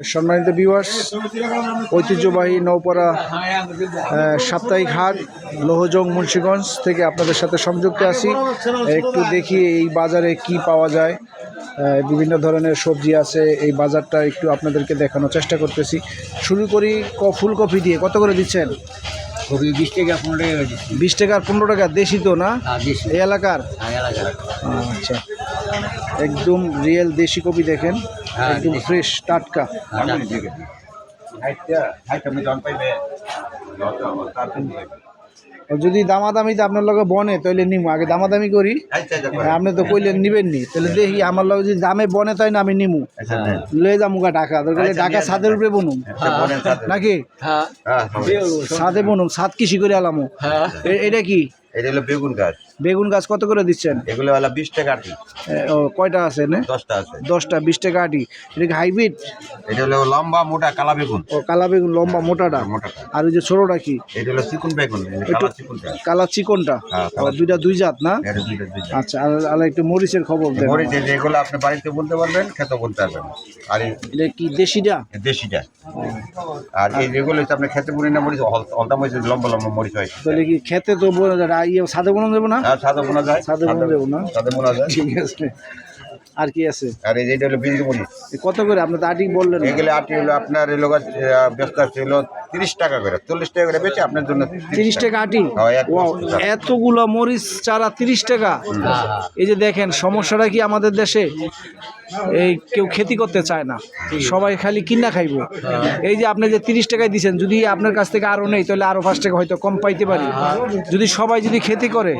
সম্মানিত বিওয়ার্স ঐতিহ্যবাহী নৌপাড়া সাপ্তাহিক হাট লোহজং মুন্সীগঞ্জ থেকে আপনাদের সাথে সংযুক্ত আছি। একটু দেখি এই বাজারে কি পাওয়া যায়। বিভিন্ন ধরনের সবজি আছে এই বাজারটা একটু আপনাদেরকে দেখানোর চেষ্টা করতেছি। শুরু করি ক- ফুলকপি দিয়ে। কত করে দিচ্ছেন? কবি বিশ টাকা পনেরো টাকা বিশ টাকা আর পনেরো টাকা দেশি তো না? এই এলাকার? হ্যাঁ আচ্ছা। একদম রিয়েল দেশি কপি দেখেন। হ্যাঁ, একদম ফ্রেশ টাটকা। যদি দামাদামিতে আপনার লগে বনে তাহলে নিমু। আগে দামাদামি করি। হ্যাঁ, আপনি তো কইলেন নিবেন নি। তাহলে দেখি আমার লগে যদি দামে বনে তাই না আমি নিমু। লয়ে যাব গা ঢাকা দরকার হলে ঢাকা ছাদের উপরে বনুম। নাকি? হ্যাঁ। ছাদে বনুম ছাদ কৃষি করে আলামো। হ্যাঁ। এটা কি? এটা হলো বেগুন গাছ। বেগুন গাছ কত করে দিচ্ছেন? এগুলো হলো বিশ টাকা আটি। ও কয়টা আছে না দশটা আছে। দশটা বিশ টাকা আটি। এটা কি হাইব্রিড? এটা হলো লম্বা মোটা কালা বেগুন। ও কালা বেগুন লম্বা মোটাটা? মোটাটা আর ওই যে ছোটটা কি? এটা হলো চিকুন বেগুন কালা চিকুনটা। হ্যাঁ, দুইটা দুই জাত না? আচ্ছা আর আর একটু মরিচের খবর দেন। মরিচ এগুলো আপনি বাড়িতে বলতে পারবেন খেতে বলতে পারবেন। আর এটা কি দেশিটা? দেশিটা। আর এই যেগুলো আপনি খেতে বলি না মরিচ হল- হলদা মরিচ লম্বা লম্বা মরিচ হয়। তাহলে কি খেতে তো ইয়ে সাদে বোনা দেবো না? আর সাদা বোনা যায়? সাদে বোনা দেবো না? সাদা বোনা যায়? ঠিক আছে। আর কি আছে? আর এই যে এটা হলো বিন্দুমণি কত করে? আপনি তো আটি বললেন। এগুলো আটি হলো আপনার এলাকা ব্যস্ত আছে হলো তিরিশ টাকা করে চল্লিশ টাকা করে বেচে আপনার জন্য তিরিশ টাকা। আটি? হ্যাঁ। এতগুলো মরিচ চারা তিরিশ টাকা? এই যে দেখেন সমস্যাটা কি আমাদের দেশে? এই কেউ খেতি করতে চায় না। সবাই খালি কিনা খাইব। এই যে আপনি যে তিরিশ টাকায় দিচ্ছেন যদি আপনার কাছ থেকে আরও নেই তাহলে আরও পাঁচ টাকা হয়তো কম পাইতে পারি। যদি সবাই যদি খেতি করে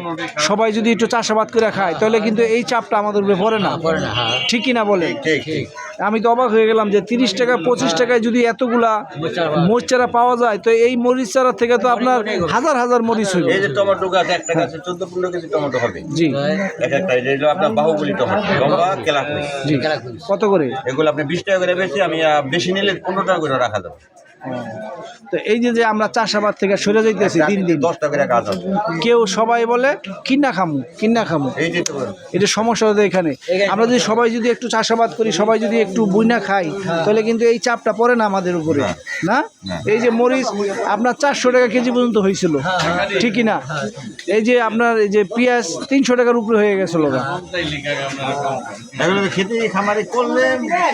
সবাই যদি একটু চাষাবাদ করে খায় তাহলে কিন্তু এই চাপটা আমাদের উপরে পড়ে না। হ্যাঁ ঠিক কিনা ঠিক ঠিক। আমি তো অবাক হয়ে গেলাম যে তিরিশ টাকা পঁচিশ টাকায় যদি এতগুলা মরিচ চারা পাওয়া যায় তো এই মরিচ চারা থেকে তো আপনার হাজার হাজার মরিচ হইবে এই যে টমেটো গাছ একটা গাছে চোদ্দ পনেরো কেজি টমেটো হবে। জি। এক একটা এই আপনার বাহুবলি টমেটো লম্বা কেলাকুড়ি জি। কত করে? এগুলো আপনি বিশ টাকা করে বেশি আমি বেশি নিলে পনেরো টাকা করে রাখা যাবে। তো এই যে যে আমরা চাষাবাদ থেকে সরে যাইতেছি দিন দিন কেউ সবাই বলে কিনা খামু কিনা খামু। এটা সমস্যা হতো এখানে। আমরা যদি সবাই যদি একটু চাষাবাদ করি সবাই যদি একটু বুইনা খাই তাহলে কিন্তু এই চাপটা পড়ে না আমাদের উপরে। না এই যে মরিচ আপনার চারশো টাকা কেজি পর্যন্ত হয়েছিল। ঠিকই না এই যে আপনার এই যে পেঁয়াজ তিনশো টাকার উপরে হয়ে গেছিল। খেতে খামারে করলে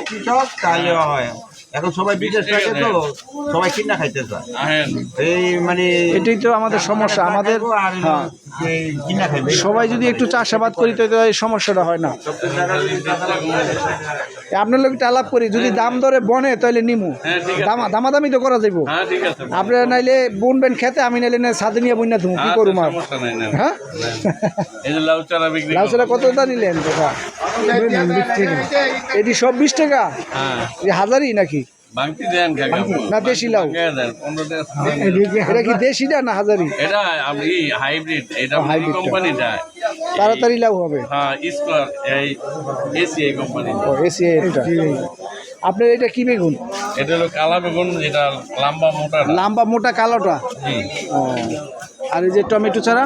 কৃষক তাহলে হয়। এখন সবাই বিদেশ থাকে তো সবাই কিনা খাইতে চায় এই মানে এটাই তো আমাদের সমস্যা। আমাদের হ্যাঁ সবাই যদি একটু চাষাবাদ করি তো এই সমস্যাটা হয় না। আপনার লোক আলাপ করি যদি দাম দরে বনে তাহলে নিমু। দামা দামাদামি তো করা যাইব। আপনারা নাইলে বুনবেন খেতে আমি নাইলে না সাথে নিয়ে বুন না তুমি কি করুম আর? হ্যাঁ? এই যে লাউ চারা কত দা নিলেন এটি সব বিশ টাকা? হ্যাঁ। এই হাজারই নাকি? বাংতি দেন কাকা না দেশি লাউ। কে এটা না হাজারি? এটা হাইব্রিড। এটা কোম্পানিটা তাড়াতাড়ি লাউ হবে। হ্যাঁ স্কোয়ার এই এসিআই কোম্পানি ও এসি এটা। আপনার এটা কি বেগুন? এটা হলো কালা বেগুন যেটা লম্বা মোটা লাম্বা মোটা কালোটা? জি। আর এই যে টমেটো ছাড়া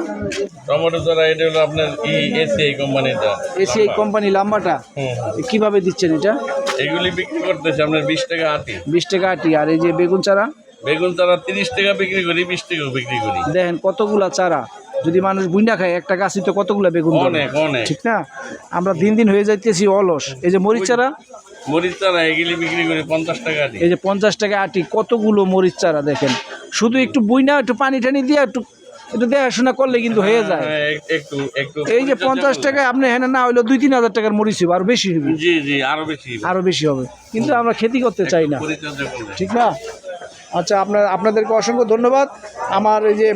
টমেটো চারা এটা হলো আপনার ই এসিআই কোম্পানিটা এসিআই কোম্পানি লাম্বাটা? কীভাবে দিচ্ছেন এটা? এগুলি বিক্রি করতেছে আপনার বিশ টাকা আটি। বিশ টাকা আটি। আর এই যে বেগুন চারা? বেগুন চারা তিরিশ টাকা বিক্রি করি বিশ টাকা বিক্রি করি। দেখেন কতগুলা চারা। যদি মানুষ বুইনা খায় একটা গাছই তো কতগুলা বেগুন ধরে। অনেক অনেক। ঠিক না? আমরা দিন দিন হয়ে যাইতেছি অলস। এই যে মরিচ চারা? মরিচ চারা এগুলি বিক্রি করি পঞ্চাশ টাকা আটি। এই যে পঞ্চাশ টাকা আটি কতগুলো মরিচ চারা দেখেন? শুধু একটু বুইনা একটু পানি টানি দিয়ে একটু একটু দেখাশোনা করলে কিন্তু হয়ে যায়। হ্যাঁ, একটু একটু এই যে পঞ্চাশ। টাকায় আপনি হ্যাঁ না হইল দুই তিন হাজার টাকার মরিচ হবে আরও বেশি হবে জি জি আরও বেশি আরও বেশি হবে। কিন্তু আমরা খেতি করতে চাই না। ঠিক না? আচ্ছা আপনার আপনাদেরকে অসংখ্য ধন্যবাদ। আমার এই যে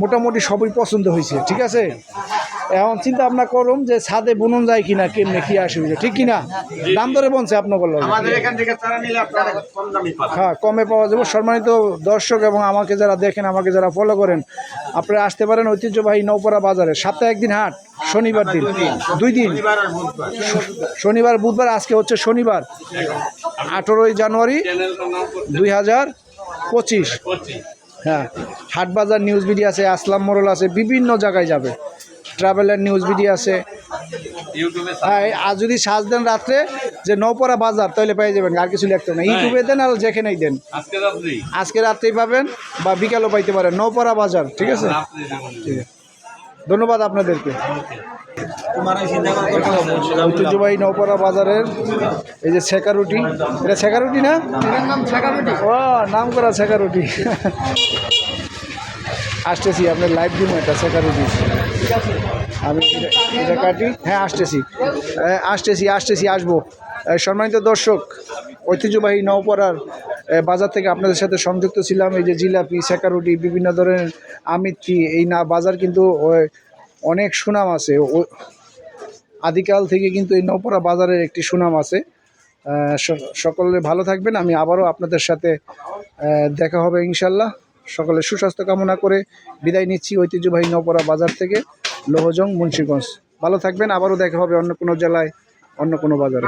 মোটামুটি সবই পছন্দ হয়েছে ঠিক আছে? এখন চিন্তা ভাবনা করুন যে ছাদে বুনন যায় কিনা কেমনে কি অসুবিধা ঠিক কিনা? দাম দরে বলছে আপনার বলল আমাদের এখান থেকে চারা নিলে আপনারা কম দামি পাবেন। হ্যাঁ কমে পাওয়া যাবে। সম্মানিত দর্শক এবং আমাকে যারা দেখেন আমাকে যারা ফলো করেন আপনারা আসতে পারেন ঐতিহ্যবাহী নৌপাড়া বাজারে। সপ্তাহে একদিন হাট শনিবার দিন। দুই দিন। শনিবার বুধবার। আজকে হচ্ছে শনিবার। আঠেরোই জানুয়ারি দুই হাজার পঁচিশ। হ্যাঁ হাটবাজার নিউজ বিডি আছে আসলাম মোড়ল আছে বিভিন্ন জায়গায় যাবে। ট্রাভেলার নিউজ ভিডিও আছে। হ্যাঁ আর যদি সাজ দেন রাত্রে যে নৌপরা বাজার তাহলে পেয়ে যাবেন আর কিছু লিখতে না। ইউটিউবে দেন আর যেখানেই দেন। আজকে রাত্রেই পাবেন বা বিকালও পাইতে পারেন। নৌপরা বাজার ঠিক আছে? ঠিক আছে। ধন্যবাদ আপনাদেরকে। ঐতিহ্যবাহী নৌপরা বাজারের এই যে ছেঁকা রুটি। এটা ছেঁকা রুটি না? ও নাম করা ছেঁকা রুটি। আসতেছি, আপনার লাইভ দিব এটা ছেঁকা রুটি আমি এটা- কাটি। হ্যাঁ আসতেছি। আসতেছি আসতেছি, আসব। সম্মানিত দর্শক, ঐতিহ্যবাহী নৌপড়ার বাজার থেকে আপনাদের সাথে সংযুক্ত ছিলাম। এই যে জিলাপি ছেঁকা রুটি বিভিন্ন ধরনের আমিত্রি, এই না, বাজার কিন্তু অনেক সুনাম আছে। আদিকাল থেকে কিন্তু এই নৌপড়া বাজারের একটি সুনাম আছে। সকলে ভালো থাকবেন। আমি আবারও আপনাদের সাথে দেখা হবে ইনশাল্লাহ। সকলে সুস্বাস্থ্য কামনা করে বিদায় নিচ্ছি ঐতিহ্যবাহী নপরা বাজার থেকে, লোহজং, মুন্সীগঞ্জ। ভালো থাকবেন, আবারও দেখা হবে অন্য কোনো জেলায়, অন্য কোনো বাজারে।